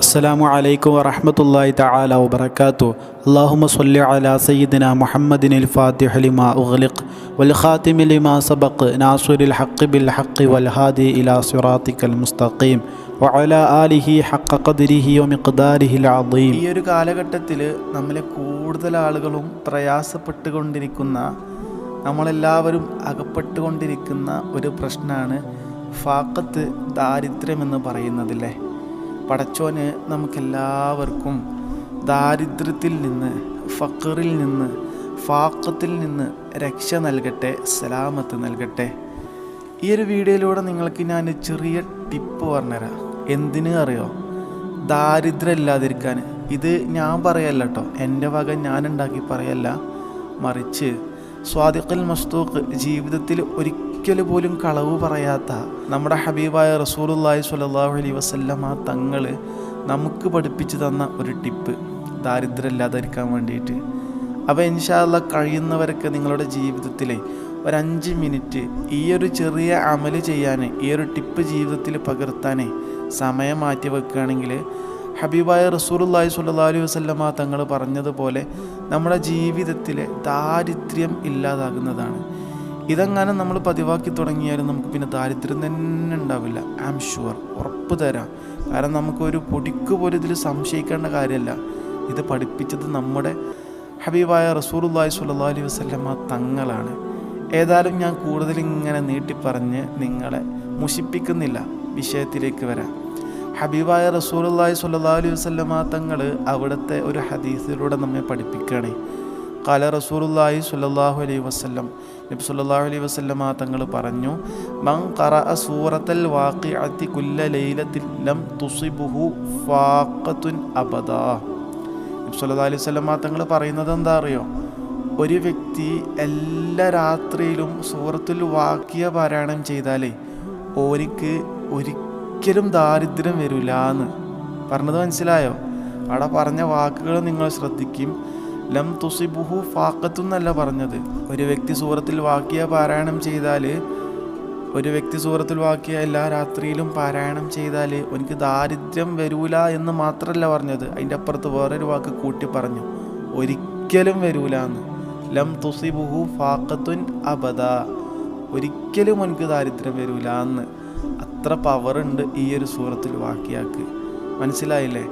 അസ്സാം വലൈക്കും വറഹമത്തല്ലാഹി തആല വാത്തു അല്ലാഹുമ്മ സ്വല്ലി അലാ മുഹമ്മദിൻ മുഹമ്മദിനിൽ ഫാത്തിഹ ലിമാ ഉഗ്ലിഖ് വൽ ഖാതിമി ലിമാ സബഖ് നാസുരിൽ ഹഖ് ബിൽ ഹഖ് വൽ ഹാദി ഇലാ സിറാത്തിക്കൽ മുസ്തഖീം വഅല ആലിഹി ഹഖ ഖദ്രിഹി വമിഖ്ദാരിഹിൽ അദീം. ഈ ഒരു കാലഘട്ടത്തിൽ നമ്മളെ കൂടുതൽ ആളുകളും പ്രയാസപ്പെട്ടുകൊണ്ടിരിക്കുന്ന നമ്മളെല്ലാവരും അകപ്പെട്ടുകൊണ്ടിരിക്കുന്ന ഒരു പ്രശ്നമാണ് ഫാക്കത്ത് ദാരിദ്ര്യമെന്ന് പറയുന്നതില്ലേ? പടച്ചോന് നമുക്കെല്ലാവർക്കും ദാരിദ്ര്യത്തിൽ നിന്ന് ഫക്കറിൽ നിന്ന് ഫാക്കത്തിൽ നിന്ന് രക്ഷ നൽകട്ടെ സലാമത്ത് നൽകട്ടെ. ഈ ഒരു വീഡിയോയിലൂടെ നിങ്ങൾക്ക് ഞാൻ ചെറിയ ടിപ്പ് പറഞ്ഞുതരാം. എന്തിനു അറിയോ? ദാരിദ്ര്യം ഇല്ലാതിരിക്കാൻ. ഇത് ഞാൻ പറയല്ല കേട്ടോ. എന്റെ വക ഞാൻ ഉണ്ടാക്കി പറയല്ല. മറിച്ച് സ്വാദിഖൽ മസ്തൂക്ക് ജീവിതത്തിൽ ഒരിക്കൽ പോലും കളവ് പറയാത്ത നമ്മുടെ ഹബീബായ റസൂലുള്ളാഹി സ്വല്ലല്ലാഹു അലൈഹി വസല്ലമ തങ്ങൾ നമുക്ക് പഠിപ്പിച്ചു തന്ന ഒരു ടിപ്പ് ദാരിദ്ര്യം ഇല്ലാതിരിക്കാൻ വേണ്ടിയിട്ട്. അപ്പോൾ ഇൻഷാല്ല കഴിയുന്നവരൊക്കെ നിങ്ങളുടെ ജീവിതത്തിലെ ഒരു അഞ്ച് മിനിറ്റ് ഈ ഒരു ചെറിയ അമൽ ചെയ്യാൻ ഈ ഒരു ടിപ്പ് ജീവിതത്തിൽ പകർത്താനേ സമയം മാറ്റി വെക്കുകയാണെങ്കിൽ ഹബീബായ റസൂലുള്ളാഹി സുല്ലാ അലൈഹി വസല്ലമ തങ്ങൾ പറഞ്ഞതുപോലെ നമ്മുടെ ജീവിതത്തിലെ ദാരിദ്ര്യം ഇല്ലാതാകുന്നതാണ്. ഇതെങ്ങനെ നമ്മൾ പതിവാക്കി തുടങ്ങിയാലും നമുക്ക് പിന്നെ ദാരിദ്ര്യം തന്നെ ഉണ്ടാവില്ല. ഐ ആം ഷുവർ ഉറപ്പ് തരാം. കാരണം നമുക്കൊരു പൊടിക്ക് പോലും ഇതിൽ സംശയിക്കേണ്ട കാര്യമല്ല. ഇത് പഠിപ്പിച്ചത് നമ്മുടെ ഹബീബായ റസൂലുള്ളാഹി സുല്ലാ അലൈഹി വസല്ലമ തങ്ങളാണ്. ഏതായാലും ഞാൻ കൂടുതൽ ഇങ്ങനെ നീട്ടിപ്പറഞ്ഞ് നിങ്ങളെ മുഷിപ്പിക്കുന്നില്ല. വിഷയത്തിലേക്ക് വരാം. ഹബീബായ റസൂലുള്ളാഹി സുല്ലാ അലൈഹി വസല്ലമ തങ്ങൾ അവിടുത്തെ ഒരു ഹദീസിലൂടെ നമ്മെ പഠിപ്പിക്കുകയാണ്. കാല റസൂലുള്ളാഹി സുല്ലാഹു അലൈഹി വസ്ലം നബി സ്വല്ലല്ലാഹു അലൈഹി ആ തങ്ങൾ പറഞ്ഞു മങ് കറ സൂറത്തൽ വാഖിഅത്തി കുല്ല ലൈലത്തിൽ ലം തുസിബുഹു ഫാഖത്തുൻ അബദ. നബി സുല്ലാ അലൈഹി വസല്ലമ തങ്ങൾ പറയുന്നത് എന്താ അറിയോ? ഒരു വ്യക്തി എല്ലാ രാത്രിയിലും സൂറത്തിൽ വാക്കിയ പാരായണം ചെയ്താലേ ഓനിക്ക് ഒരിക്കലും ദാരിദ്ര്യം വരില്ല എന്ന് പറഞ്ഞത് മനസ്സിലായോ? അവിടെ പറഞ്ഞ വാക്കുകൾ നിങ്ങൾ ശ്രദ്ധിക്കും. ലം തുസിബുഹു ഫാക്കത്തു എന്നല്ല പറഞ്ഞത്. ഒരു വ്യക്തി സൂറത്തിൽ വാക്കിയ പാരായണം ചെയ്താൽ ഒരു വ്യക്തി സൂറത്തിൽ വാക്കിയ എല്ലാ രാത്രിയിലും പാരായണം ചെയ്താൽ എനിക്ക് ദാരിദ്ര്യം വരൂല എന്ന് മാത്രമല്ല പറഞ്ഞത്. അതിന്റെ അപ്പുറത്ത് വേറൊരു വാക്ക് കൂട്ടി പറഞ്ഞു. ഒരിക്കലും വരൂല എന്ന്. ലം തുസിബുഹു ഫാക്കത്തുൻ അബദ. ഒരിക്കലും എനിക്ക് ദാരിദ്ര്യം വരൂല എന്ന്. അത്ര പവറുണ്ട് ഈ ഒരു സൂറത്തിൽ വാക്കിയാക്ക് മനസ്സിലായില്ലേ?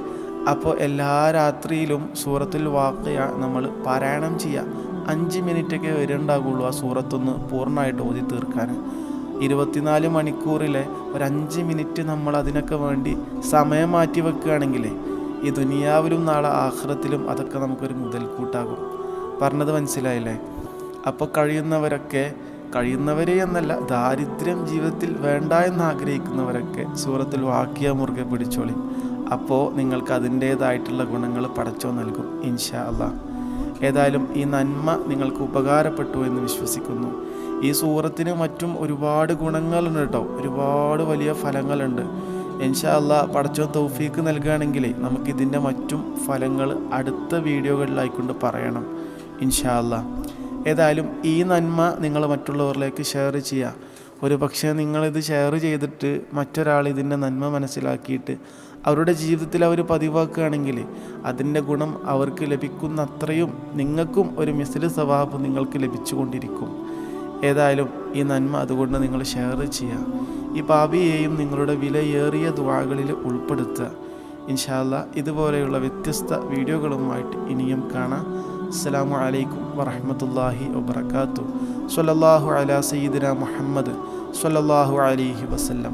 അപ്പോൾ എല്ലാ രാത്രിയിലും സൂറത്തിൽ വാക്കുക നമ്മൾ പാരായണം ചെയ്യുക. അഞ്ച് മിനിറ്റൊക്കെ വരുന്നുണ്ടാകുള്ളൂ ആ സൂറത്തൊന്ന് പൂർണമായിട്ട് ഓതി തീർക്കാൻ. ഇരുപത്തിനാല് മണിക്കൂറിലെ ഒരു അഞ്ച് മിനിറ്റ് നമ്മൾ അതിനൊക്കെ വേണ്ടി സമയം മാറ്റി വെക്കുകയാണെങ്കിൽ ഈ ദുനിയാവിലും നാളെ ആഹ്റത്തിലും അതൊക്കെ നമുക്കൊരു മുതൽക്കൂട്ടാകും. പറഞ്ഞത് മനസ്സിലായില്ലേ? അപ്പോൾ കഴിയുന്നവരൊക്കെ കഴിയുന്നവരെ എന്നല്ല ദാരിദ്ര്യം ജീവിതത്തിൽ വേണ്ട എന്ന് ആഗ്രഹിക്കുന്നവരൊക്കെ സൂറത്തിൽ വാക്കിയ മുറുകെ പിടിച്ചോളി. അപ്പോൾ നിങ്ങൾക്ക് അതിന്റേതായിട്ടുള്ള ഗുണങ്ങൾ പടച്ചോ നൽകും ഇൻഷാ അള്ളാ ഏതായാലും ഈ നന്മ നിങ്ങൾക്ക് ഉപകാരപ്പെട്ടു എന്ന് വിശ്വസിക്കുന്നു. ഈ സൂറത്തിന് മറ്റും ഒരുപാട് ഗുണങ്ങളുണ്ട് കേട്ടോ. ഒരുപാട് വലിയ ഫലങ്ങളുണ്ട്. ഇൻഷാ അല്ല പടച്ചോ തൗഫീക്ക് നൽകുകയാണെങ്കിലേ നമുക്കിതിന്റെ മറ്റും ഫലങ്ങൾ അടുത്ത വീഡിയോകളിലായിക്കൊണ്ട് പറയണം ഇൻഷാ അല്ല ഏതായാലും ഈ നന്മ നിങ്ങൾ മറ്റുള്ളവരിലേക്ക് ഷെയർ ചെയ്യുക. ഒരു പക്ഷേ നിങ്ങളിത് ഷെയർ ചെയ്തിട്ട് മറ്റൊരാൾ ഇതിന്റെ നന്മ മനസ്സിലാക്കിയിട്ട് അവരുടെ ജീവിതത്തിൽ അവർ പതിവാക്കുകയാണെങ്കിൽ അതിന്റെ ഗുണം അവർക്ക് ലഭിക്കുന്ന അത്രയും നിങ്ങൾക്കും ഒരു മിസിൽ സ്വഭാവം നിങ്ങൾക്ക് ലഭിച്ചുകൊണ്ടിരിക്കും. ഏതായാലും ഈ നന്മ അതുകൊണ്ട് നിങ്ങൾ ഷെയർ ചെയ്യുക. ഈ ഭാവിയെയും നിങ്ങളുടെ വിലയേറിയ ദുവാകളിൽ ഉൾപ്പെടുത്തുക. ഇൻഷാല്ല ഇതുപോലെയുള്ള വ്യത്യസ്ത വീഡിയോകളുമായിട്ട് ഇനിയും കാണാം. അസ്സാം വലൈക്കും വറഹമത്തല്ലാഹി വബർക്കാത്തു സ്വല്ലല്ലാഹു അലാ സയ്യിദിന മുഹമ്മദ് സ്വല്ലല്ലാഹു അലൈഹി വസല്ലം.